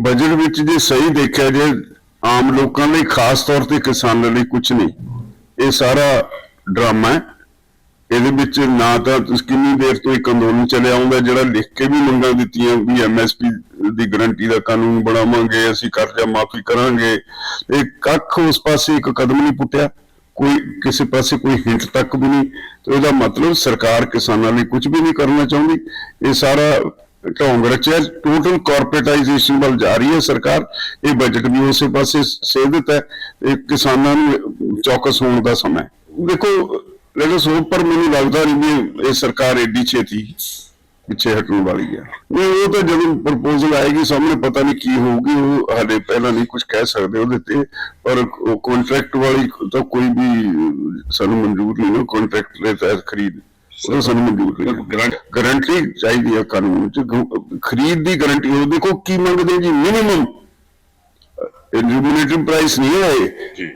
Budget ਵਿੱਚ ਜੇ ਸਹੀ ਦੇਖਿਆ ਜੇ ਆਮ ਲੋਕਾਂ ਲਈ, ਖਾਸ ਤੌਰ ਤੇ ਕਿਸਾਨਾਂ ਲਈ ਕੁਝ ਨਹੀਂ। ਇਹ ਸਾਰਾ ਡਰਾਮਾ ਹੈ। ਇਹਦੇ ਵਿੱਚ ਨਾ ਤਾਂ ਕਿੰਨੀ ਦੇਰ ਤੋਂ ਇੱਕ ਅੰਦੋਲਨ ਚੱਲਿਆ ਆਉਂਦਾ ਜਿਹੜਾ ਲਿਖ ਕੇ ਵੀ ਮੰਗਾਂ ਦਿੱਤੀਆਂ ਵੀ ਐਮਐਸਪੀ ਦੀ ਗਰੰਟੀ ਦਾ ਕਾਨੂੰਨ ਬਣਾਵਾਂਗੇ, ਅਸੀਂ ਕਰਜ਼ਾ ਮਾਫੀ ਕਰਾਂਗੇ। ਇਹ ਕੱਖ ਉਸ ਪਾਸੇ ਇੱਕ ਕਦਮ ਨਹੀਂ ਪੁੱਟਿਆ। ਕੋਈ ਕਿਸੇ ਪਾਸੇ ਕੋਈ ਹਿੰਟ ਤੱਕ ਵੀ ਨਹੀਂ। ਤੇ ਇਹਦਾ ਮਤਲਬ ਸਰਕਾਰ ਕਿਸਾਨਾਂ ਲਈ ਕੁਝ ਵੀ ਨਹੀਂ ਕਰਨਾ ਚਾਹੁੰਦੀ। ਇਹ ਸਾਰਾ ਢੋਂਗ ਰਚਿਆ ਟੋਟਲ ਕਾਰਪੋਰੇਟਾਈਜੇਸ਼ਨ ਵੱਲ ਜਾ ਰਹੀ ਹੈ ਸਰਕਾਰ। ਇਹ ਬਜਟ ਵੀ ਉਸੇ ਪਾਸੇ ਸੇਧਿਤ ਹੈ। ਇਹ ਕਿਸਾਨਾਂ ਨੂੰ ਚੌਕਸ ਹੋਣ ਦਾ ਸਮਾਂ ਦੇਖੋ, ਲੇਕਿਨ ਸੋ ਪਰ ਮੈਨੂੰ ਲੱਗਦਾ ਨਹੀਂ ਵੀ ਇਹ ਸਰਕਾਰ ਏਡੀ ਛੇਤੀ ਪਿੱਛੇ ਹਟਣ ਵਾਲੀ ਹੈ। ਨਹੀਂ, ਉਹ ਤਾਂ ਜਦੋਂ ਪ੍ਰਪੋਜ਼ਲ ਆਏਗੀ, ਸਾਹਮਣੇ ਪਤਾ ਨਹੀਂ ਕੀ ਹੋਊਗੀ, ਉਹ ਹਾਲੇ ਪਹਿਲਾਂ ਨਹੀਂ ਕੁਝ ਕਹਿ ਸਕਦੇ ਉਹਦੇ ਤੇ। ਪਰ ਕੰਟਰੈਕਟ ਵਾਲੀ ਤਾਂ ਕੋਈ ਵੀ ਸਾਨੂੰ ਮਨਜ਼ੂਰ ਨਹੀਂ ਹੈ ਕੰਟਰੈਕਟ ਦੇ ਤਹਿਤ ਖਰੀਦ ਉਹ ਸਾਨੂੰ ਗਾਰੰਟੀ ਚਾਹੀਦੀ ਹੈ ਕਾਨੂੰਨ ਚ ਖਰੀਦ ਦੀ ਗਾਰੰਟੀ ਉਹ ਦੇਖੋ ਕੀ ਮੰਗਦੇ ਜੀ? ਮਿਨੀਮਮ ਰਿਮੂਨੇਟਿਵ ਪ੍ਰਾਈਸ ਨਹੀਂ ਹੈ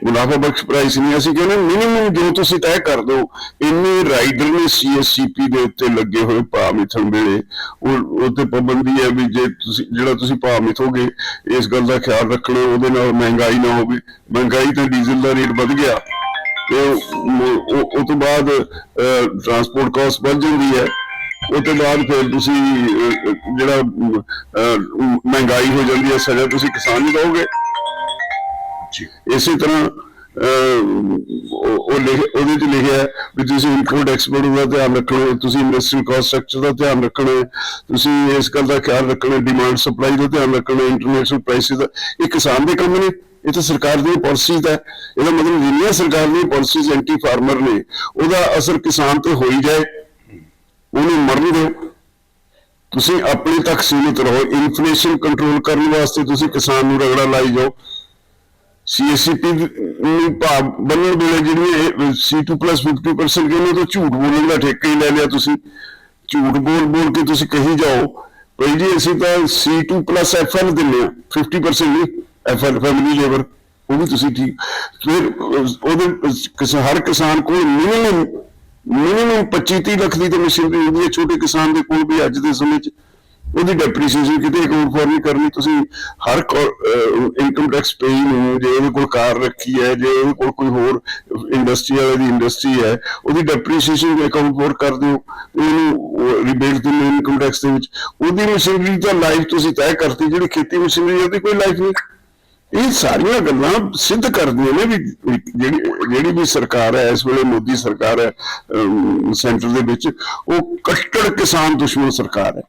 ਮੁਨਾਫਾ ਬਖਸ਼ ਪ੍ਰਾਈਸ ਨਹੀਂ। ਅਸੀਂ ਕਹਿੰਦੇ ਮਿਨੀਮਮ ਜੋ ਤੁਸੀਂ ਤੈਅ ਕਰ ਦਿਓ ਇੰਨੇ ਰਾਈਡਰ ਨੇ ਸੀਐਸਸੀਪੀ ਦੇ ਉੱਤੇ ਲੱਗੇ ਹੋਏ ਭਾਅ ਮਿਥਣ ਵੇਲੇ। ਉਹ ਉਹ ਤੇ ਪਾਬੰਦੀ ਹੈ ਵੀ ਜੇ ਤੁਸੀਂ ਜਿਹੜਾ ਤੁਸੀਂ ਭਾਅ ਮਿਥੋਗੇ ਇਸ ਗੱਲ ਦਾ ਖਿਆਲ ਰੱਖਣਾ ਉਹਦੇ ਨਾਲ ਮਹਿੰਗਾਈ ਨਾ ਹੋਵੇ। ਮਹਿੰਗਾਈ ਤਾਂ ਡੀਜ਼ਲ ਦਾ ਰੇਟ ਵੱਧ ਗਿਆ। ਤੇ ਉਹ ਤੋਂ ਬਾਅਦ ਟਰਾਂਸਪੋਰਟ ਕਾਸਟ ਵੱਧ ਜਾਂਦੀ ਹੈ। ਉਹ ਤੋਂ ਬਾਅਦ ਫਿਰ ਤੁਸੀਂ ਜਿਹੜਾ ਮਹਿੰਗਾਈ ਹੋ ਜਾਂਦੀ ਹੈ ਸਜ਼ਾ ਤੁਸੀਂ ਕਿਸਾਨ ਨੂੰ ਦਓਗੇ। ਜੀ। ਇਸੇ ਤਰ੍ਹਾਂ ਉਹ ਉਹਦੇ ਚ ਲਿਖਿਆ ਹੈ ਵੀ ਤੁਸੀਂ ਇੰਪੋਰਟ ਐਕਸਪੋਰਟ ਦਾ ਧਿਆਨ ਰੱਖਣਾ ਹੈ, ਤੁਸੀਂ ਇੰਡਸਟਰੀ ਕਾਸਟ ਸਟਰਕਚਰ ਦਾ ਧਿਆਨ ਰੱਖਣਾ ਹੈ, ਤੁਸੀਂ ਇਸ ਗੱਲ ਦਾ ਖਿਆਲ ਰੱਖਣਾ ਡਿਮਾਂਡ ਸਪਲਾਈ ਦਾ ਧਿਆਨ ਰੱਖਣਾ ਇੰਟਰਨੈਸ਼ਨਲ ਪ੍ਰਾਈਸਿਸ ਦਾ। ਇਹ ਕਿਸਾਨ ਦੇ ਕੰਮ ਨੇ। ਇਹ ਤਾਂ ਸਰਕਾਰ ਦੀ ਪਾਲਿਸੀਜ਼ ਹੈ। ਇਹਦਾ ਮਤਲਬ ਜਿੰਨੀਆਂ ਸਰਕਾਰ ਦੀਆਂ ਪਾਲਿਸੀਜ਼ ਐਂਟੀ ਫਾਰਮਰ ਨੇ, ਉਹਦਾ ਅਸਰ ਕਿਸਾਨ ਤੇ ਹੋ ਜਾਏ, ਉਹਨੂੰ ਮਰਨ ਦਿਓ। ਤੁਸੀਂ ਆਪਣੇ ਤੱਕ ਸੀਮਿਤ ਰਹੋ ਇਨਫਲੇਸ਼ਨ ਕੰਟਰੋਲ ਕਰਨ ਵਾਸਤੇ ਤੁਸੀਂ ਕਿਸਾਨ ਨੂੰ ਰਗੜਾ ਲਾਈ ਜਾਓ। ਸੀਐਸਸੀਪੀ ਨੂੰ ਭਾਵ ਬੰਨਣ ਵੇਲੇ ਜਿਹੜੀਆਂ C2 50% ਕਹਿੰਦੇ ਤੋਂ ਝੂਠ ਬੋਲਣ ਦਾ ਠੇਕਾ ਹੀ ਲੈ ਲਿਆ ਤੁਸੀਂ। ਝੂਠ ਬੋਲ ਬੋਲ ਕੇ ਤੁਸੀਂ ਕਹੀ ਜਾਓ। ਭਾਈ ਜੀ ਅਸੀਂ ਤਾਂ C2 FL ਦਿੰਦੇ ਆ 50% ਨਹੀਂ ਫੈਮਿਲੀ ਲੇਬਰ ਉਹ ਵੀ ਤੁਸੀਂ ਠੀਕ, ਫਿਰ ਉਹਦੇ ਹਰ ਕਿਸਾਨ ਕੋਲ ਮਿਨੀਮਮ ਮਿਨੀਮਮ 25 ਲੱਖ ਦੀ ਤਾਂ ਮਸ਼ੀਨਰੀ ਹੁੰਦੀ ਹੈ, ਛੋਟੇ ਕਿਸਾਨ ਦੇ ਕੋਲ ਵੀ ਅੱਜ ਦੇ ਸਮੇਂ 'ਚ। ਉਹਦੀ ਡੈਪਰੀਸੀਏਸ਼ਨ ਕਿਤੇ ਅਕਾਊਂਟ ਫੋਰ ਨਹੀਂ ਕਰਨੀ, ਤੁਸੀਂ ਹਰ ਇਨਕਮ ਟੈਕਸ ਪੇਈ ਨੂੰ ਜੇ ਉਹਦੇ ਕੋਲ ਕਾਰ ਰੱਖੀ ਹੈ, ਜੇ ਉਹਦੇ ਕੋਲ ਕੋਈ ਹੋਰ ਇੰਡਸਟਰੀ ਵਾਲੇ ਦੀ ਇੰਡਸਟਰੀ ਹੈ, ਉਹਦੀ ਡੈਪਰੀਸੀਏਸ਼ਨ ਅਕਾਊਂਟ ਫੋਰ ਕਰ ਦਿਓ। ਉਹਨੂੰ ਰਿਬੇਟ ਦਿੰਦੇ ਇਨਕਮ ਟੈਕਸ ਦੇ ਵਿੱਚ। ਉਹਦੀ ਮਸ਼ੀਨਰੀ ਤਾਂ ਲਾਈਫ ਤੁਸੀਂ ਤੈਅ ਕਰਤੀ, ਜਿਹੜੀ ਖੇਤੀ ਮਸ਼ੀਨਰੀ ਉਹਦੀ ਕੋਈ ਲਾਈਫ ਨਹੀਂ। ਇਹ ਸਾਰੀਆਂ ਗੱਲਾਂ ਸਿੱਧ ਕਰਦੀਆਂ ਨੇ ਵੀ ਜਿਹੜੀ ਜਿਹੜੀ ਵੀ ਸਰਕਾਰ ਹੈ, ਇਸ ਵੇਲੇ ਮੋਦੀ ਸਰਕਾਰ ਹੈ ਸੈਂਟਰ ਦੇ ਵਿੱਚ, ਉਹ ਕੱਟੜ ਕਿਸਾਨ ਦੁਸ਼ਮਣ ਸਰਕਾਰ ਹੈ।